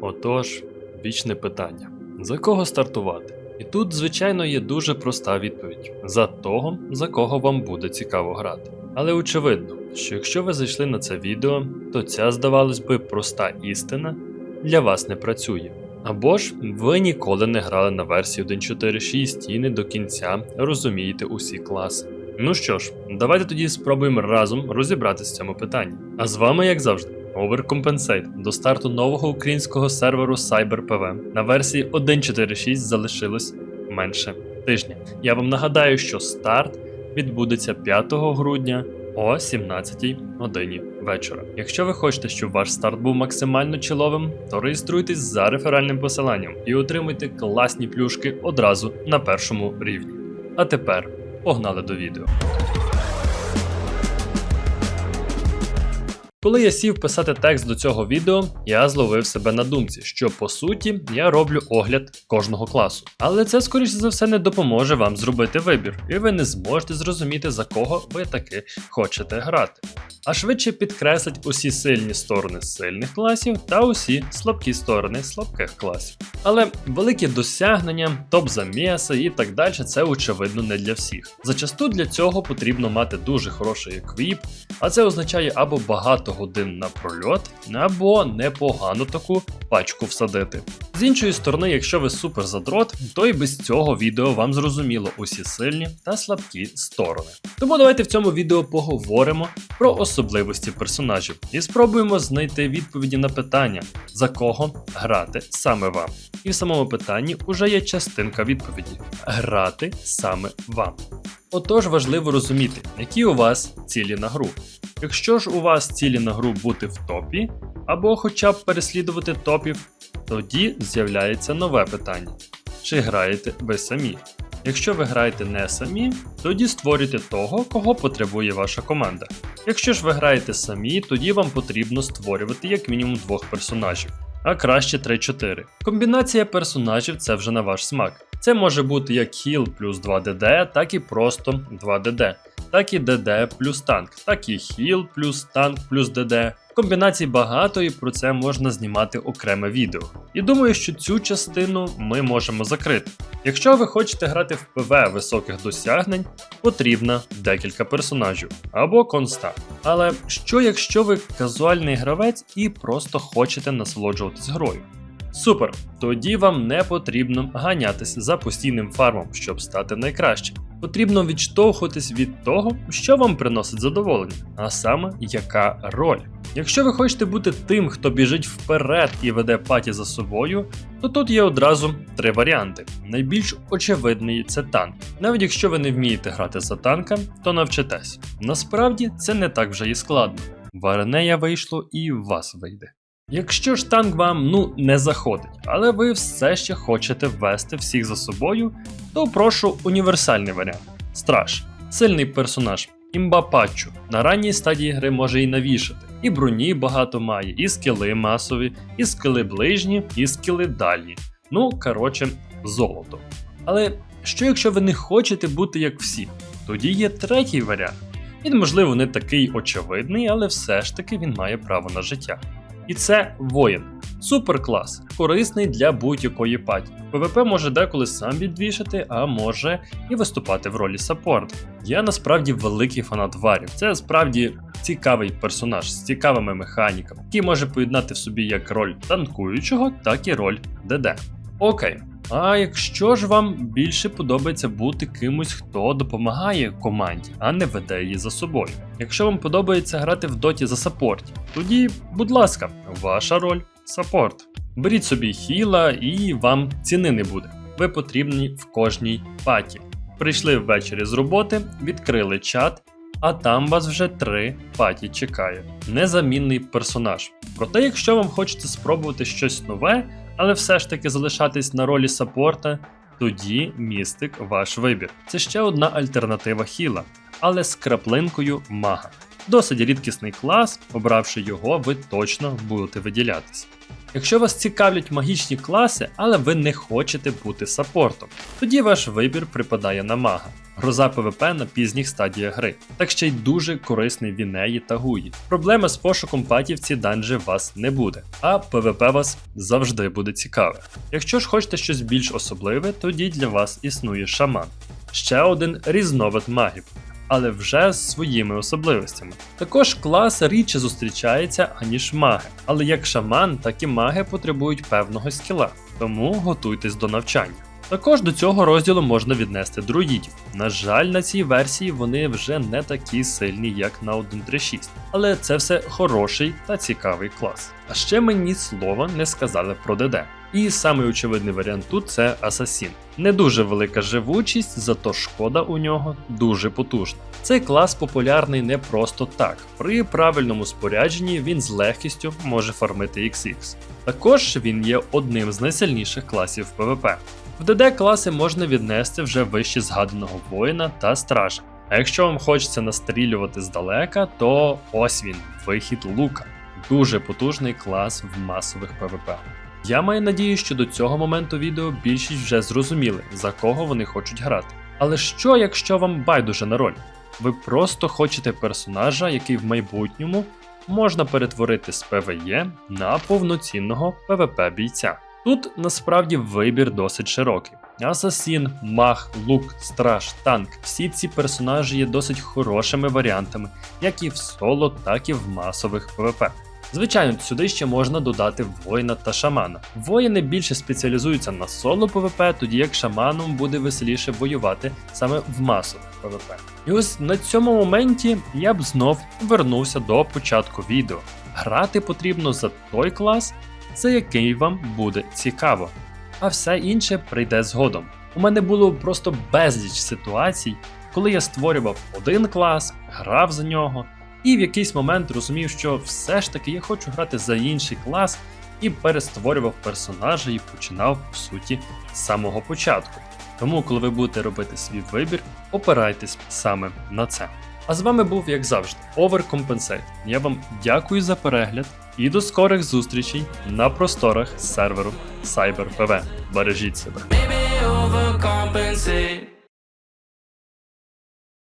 Отож, вічне питання: за кого стартувати? І тут, звичайно, є дуже проста відповідь: за того, за кого вам буде цікаво грати. Але очевидно, що якщо ви зайшли на це відео, то ця, здавалось би, проста істина для вас не працює. Або ж ви ніколи не грали на версії 1.4.6 і не до кінця розумієте усі класи. Ну що ж, давайте тоді спробуємо разом розібратися в цьому питанні. А з вами, як завжди, Overcompensate. До старту нового українського серверу CyberPV на версії 1.4.6 залишилось менше тижня. Я вам нагадаю, що старт відбудеться 5 грудня о 17 годині вечора. Якщо ви хочете, щоб ваш старт був максимально чоловим, то реєструйтесь за реферальним посиланням і отримуйте класні плюшки одразу на першому рівні. А тепер погнали до відео. Коли я сів писати текст до цього відео, я зловив себе на думці, що по суті я роблю огляд кожного класу. Але це, скоріше за все, не допоможе вам зробити вибір, і ви не зможете зрозуміти, за кого ви таки хочете грати. А швидше підкреслить усі сильні сторони сильних класів та усі слабкі сторони слабких класів. Але великі досягнення, топ заміси і так далі це очевидно не для всіх. Зачасту для цього потрібно мати дуже хороший еквіп, а це означає або багато годин на прольот, або непогану таку пачку всадити. З іншої сторони, якщо ви супер задрот, то і без цього відео вам зрозуміло усі сильні та слабкі сторони. Тому давайте в цьому відео поговоримо про особливості персонажів і спробуємо знайти відповіді на питання, за кого грати саме вам. І в самому питанні вже є частинка відповіді: грати саме вам. Отож важливо розуміти, які у вас цілі на гру. Якщо ж у вас цілі на гру бути в топі, або хоча б переслідувати топів, тоді з'являється нове питання: чи граєте ви самі? Якщо ви граєте не самі, тоді створюйте того, кого потребує ваша команда. Якщо ж ви граєте самі, тоді вам потрібно створювати як мінімум двох персонажів, а краще 3-4. Комбінація персонажів це вже на ваш смак. Це може бути як хіл плюс 2 ДД, так і просто 2 ДД, так і ДД плюс танк, так і хіл плюс танк плюс ДД. Комбінацій багато і про це можна знімати окреме відео. І думаю, що цю частину ми можемо закрити. Якщо ви хочете грати в ПВ високих досягнень, потрібно декілька персонажів або конста. Але що якщо ви казуальний гравець і просто хочете насолоджуватись грою? Супер! Тоді вам не потрібно ганятись за постійним фармом, щоб стати найкращим. Потрібно відштовхуватись від того, що вам приносить задоволення, а саме яка роль. Якщо ви хочете бути тим, хто біжить вперед і веде паті за собою, то тут є одразу три варіанти. Найбільш очевидний це танк. Навіть якщо ви не вмієте грати за танка, то навчитесь. Насправді це не так вже і складно. Варенея вийшло і вас вийде. Якщо ж танк вам ну не заходить, але ви все ще хочете ввести всіх за собою, то прошу універсальний варіант. Страж, сильний персонаж, імба патчу, на ранній стадії гри може і навішати. І броні багато має, і скіли масові, і скіли ближні, і скіли дальні. Ну, коротше, золото. Але що якщо ви не хочете бути як всі? Тоді є третій варіант. Він, можливо, не такий очевидний, але все ж таки він має право на життя. І це воїн. Суперклас, корисний для будь-якої паті. ПВП може деколи сам відвішати, а може і виступати в ролі саппорт. Я насправді великий фанат варів. Це справді цікавий персонаж з цікавими механіками, який може поєднати в собі як роль танкуючого, так і роль ДД. Окей. А якщо ж вам більше подобається бути кимось, хто допомагає команді, а не веде її за собою. Якщо вам подобається грати в доті за саппорті, тоді, будь ласка, ваша роль саппорт. Беріть собі хіла і вам ціни не буде. Ви потрібні в кожній паті. Прийшли ввечері з роботи, відкрили чат, а там вас вже три паті чекає. Незамінний персонаж. Проте, якщо вам хочеться спробувати щось нове, але все ж таки залишатись на ролі саппорта, тоді містик ваш вибір. Це ще одна альтернатива хіла, але з краплинкою мага. Досить рідкісний клас, обравши його, ви точно будете виділятися. Якщо вас цікавлять магічні класи, але ви не хочете бути саппортом, тоді ваш вибір припадає на мага. Гроза ПВП на пізніх стадіях гри, так ще й дуже корисний Вінеї та Гуї. Проблема з пошуком патів ці данжі вас не буде, а ПВП вас завжди буде цікаве. Якщо ж хочете щось більш особливе, тоді для вас існує шаман. Ще один різновид магів. Але вже з своїми особливостями. Також клас рідше зустрічається, аніж маги. Але як шаман, так і маги потребують певного скіла, тому готуйтесь до навчання. Також до цього розділу можна віднести друїдів. На жаль, на цій версії вони вже не такі сильні, як на 1.3.6, але це все хороший та цікавий клас. А ще мені слова не сказали про ДД. І самий очевидний варіант тут це Асасін. Не дуже велика живучість, зато шкода у нього дуже потужна. Цей клас популярний не просто так. При правильному спорядженні він з легкістю може фармити XX. Також він є одним з найсильніших класів ПВП. В ДД класи можна віднести вже вище згаданого воїна та стража. А якщо вам хочеться настрілювати здалека, то ось він, вихід лука. Дуже потужний клас в масових ПВП. Я маю надію, що до цього моменту відео більшість вже зрозуміли, за кого вони хочуть грати. Але що, якщо вам байдуже на роль? Ви просто хочете персонажа, який в майбутньому можна перетворити з ПВЕ на повноцінного ПВП бійця. Тут насправді вибір досить широкий. Асасін, маг, лук, страж, танк всі ці персонажі є досить хорошими варіантами, як і в соло, так і в масових ПВП. Звичайно, сюди ще можна додати воїна та шамана. Воїни більше спеціалізуються на соло ПВП, тоді як шаманом буде веселіше воювати саме в масових ПВП. І ось на цьому моменті я б знов вернувся до початку відео. Грати потрібно за той клас, за який вам буде цікаво, а все інше прийде згодом. У мене було просто безліч ситуацій, коли я створював один клас, грав за нього, і в якийсь момент розумів, що все ж таки я хочу грати за інший клас, і перестворював персонажа і починав, по суті, з самого початку. Тому, коли ви будете робити свій вибір, опирайтесь саме на це. А з вами був, як завжди, Overcompensate. Я вам дякую за перегляд і до скорих зустрічей на просторах серверу CyberPV. Бережіть себе.